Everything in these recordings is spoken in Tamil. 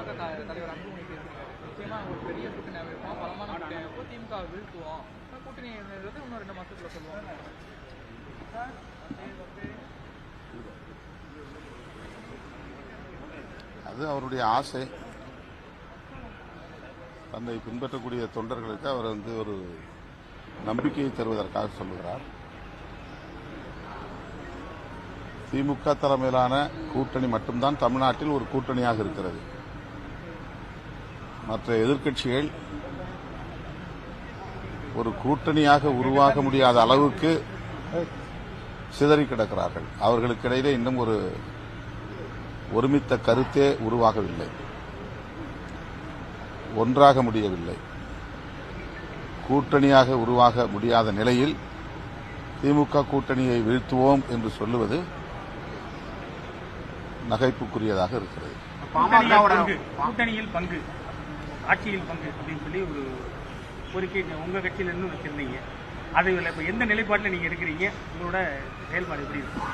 பாமக தலைவர் அன்புமணி பேசியிருக்காரு. நிச்சயமா ஒரு பெரிய கூட்டணி அமைப்போம் பலமான கூட்டணி அமைப்போம் திமுக வீழ்த்துவோம். கூட்டணி கூட்டணின்றது இன்னும் ரெண்டு மாசத்துல சொல்லுவோம். அது அவருடைய ஆசை. தன்னை பின்பற்றக்கூடிய தொண்டர்களுக்கு அவர் வந்து ஒரு நம்பிக்கையை தருவதற்காக சொல்லுகிறார். திமுக தலைமையிலான கூட்டணி மட்டும்தான் தமிழ்நாட்டில் ஒரு கூட்டணியாக இருக்கிறது. மற்ற எதிர்க்கட்சிகள் ஒரு கூட்டணியாக உருவாக முடியாத அளவுக்கு சிதறி கிடக்கிறார்கள். அவர்களுக்கிடையிலே இன்னும் ஒரு ஒருமித்த கருத்தே உருவாகவில்லை. ஒன்றாக முடியவில்லை. கூட்டணியாக உருவாக முடியாத நிலையில் திமுக கூட்டணியை வீழ்த்துவோம் என்று சொல்லுவது நகைப்புக்குரியதாக இருக்கிறது. கூட்டணியில் பங்கு. ஆட்சியில் பங்கு அப்படின்னு சொல்லி ஒரு கோரிக்கை உங்கள் கட்சியிலேருந்து வச்சுருந்தீங்க இருந்து வச்சிருந்தீங்க. அது இப்போ எந்த நிலைப்பாட்டில் நீங்கள் இருக்கிறீங்க உங்களோட செயல்பாடு எப்படி இருக்கும்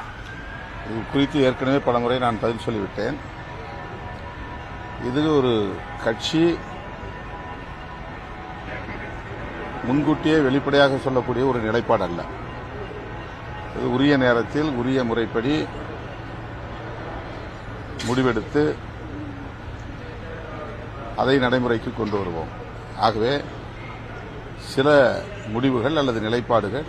இது குறித்து ஏற்கனவே பலமுறை நான் பதில் சொல்லிவிட்டேன். இது ஒரு கட்சி முன்கூட்டியே வெளிப்படையாக சொல்லக்கூடிய ஒரு நிலைப்பாடு அல்ல. இது உரிய நேரத்தில் உரிய முறைப்படி முடிவெடுத்து அதை நடைமுறைக்கு கொண்டு வருவோம். ஆகவே சில முடிவுகள் அல்லது நிலைப்பாடுகள்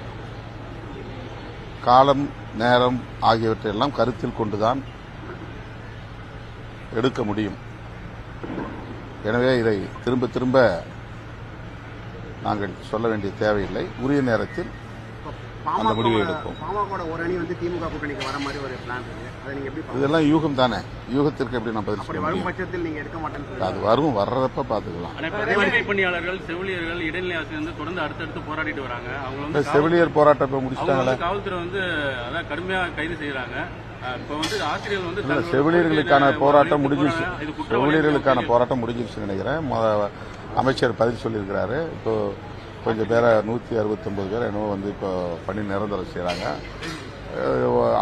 காலம் நேரம் ஆகியவற்றையெல்லாம் கருத்தில் கொண்டுதான் எடுக்க முடியும். எனவே இதை திரும்ப திரும்ப நாங்கள் சொல்ல வேண்டிய தேவையில்லை. உரிய நேரத்தில் அந்த முடிவை எடுப்போம். பாமகோட ஒரு அணி வந்து திமுக கூட்டணிக்கு வர மாதிரி ஒரு பிளான் இருக்கு. அதை நீங்க எப்படி பாக்குறீங்க? இதெல்லாம் யூகம் தானே? யூகத்திற்கு எப்படி நான் பதில் அப்படி சொல்ல வரும் முடியும்? பட்சத்தில் நீங்க எடுக்க மாட்டேன்னு சொல்லுங்க. அது வரும் வர்றப்ப பார்த்துக்கலாம். பணியாளர்கள் செவிலியர்கள் இடைநிலை ஆசிரியர் வந்து தொடர்ந்து அடுத்தடுத்து போராடிட்டு வராங்க. அவங்க செவிலியர் போராட்டம் இப்ப அவங்க முடிச்சிட்டாங்களே? காவல்துறை வந்து அதான் கடுமையா கைது செய்யறாங்க. அஹ் இப்ப வந்து ஆசிரியர்கள் வந்து இல்ல, தங்களோட செவிலியர்களுக்கான போராட்டம் முடிஞ்சிருச்சு. செவிலியர்களுக்கான போராட்டம் முடிஞ்சிருச்சு நினைக்கிறேன். அமைச்சர் பதில் சொல்லியிருக்கிறாரு. இப்போ கொஞ்சம் பேரை நூற்றி அறுபத்தொன்பது பேர் என்னவோ வந்து இப்போ பணி நிரந்தரம் செய்கிறாங்க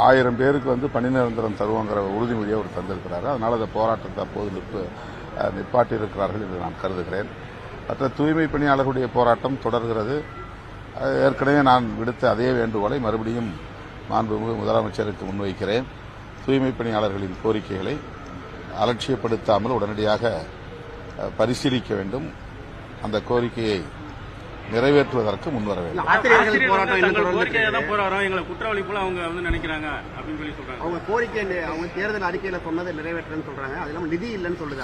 ஆயிரம் பேருக்கு வந்து பணி நிரந்தரம் தருவோங்கிற உறுதிமொழியை அவர் தந்திருக்கிறாரு. அதனால் அந்த போராட்டத்தை அப்போது நிற்பு நிப்பாட்டியிருக்கிறார்கள் என்று நான் கருதுகிறேன். மற்ற தூய்மை பணியாளர்களுடைய போராட்டம் தொடர்கிறது. ஏற்கனவே நான் விடுத்த அதே வேண்டுகோளை மறுபடியும் மாண்புமிகு முதலமைச்சருக்கு முன்வைக்கிறேன். தூய்மை பணியாளர்களின் கோரிக்கைகளை அலட்சியப்படுத்தாமல் உடனடியாக பரிசீலிக்க வேண்டும். அந்த கோரிக்கையை நிறைவேற்றுவதற்கு முன்வர வேண்டும் அவங்க வந்து நினைக்கிறாங்க அப்படின்னு சொல்லி சொல்றாங்க. அவங்க கோரிக்கை அவங்க தேர்தல் அறிக்கையில சொன்னதை நிறைவேற்றன்னு சொல்றாங்க. அது இல்லாம நிதி இல்லைன்னு சொல்லுது?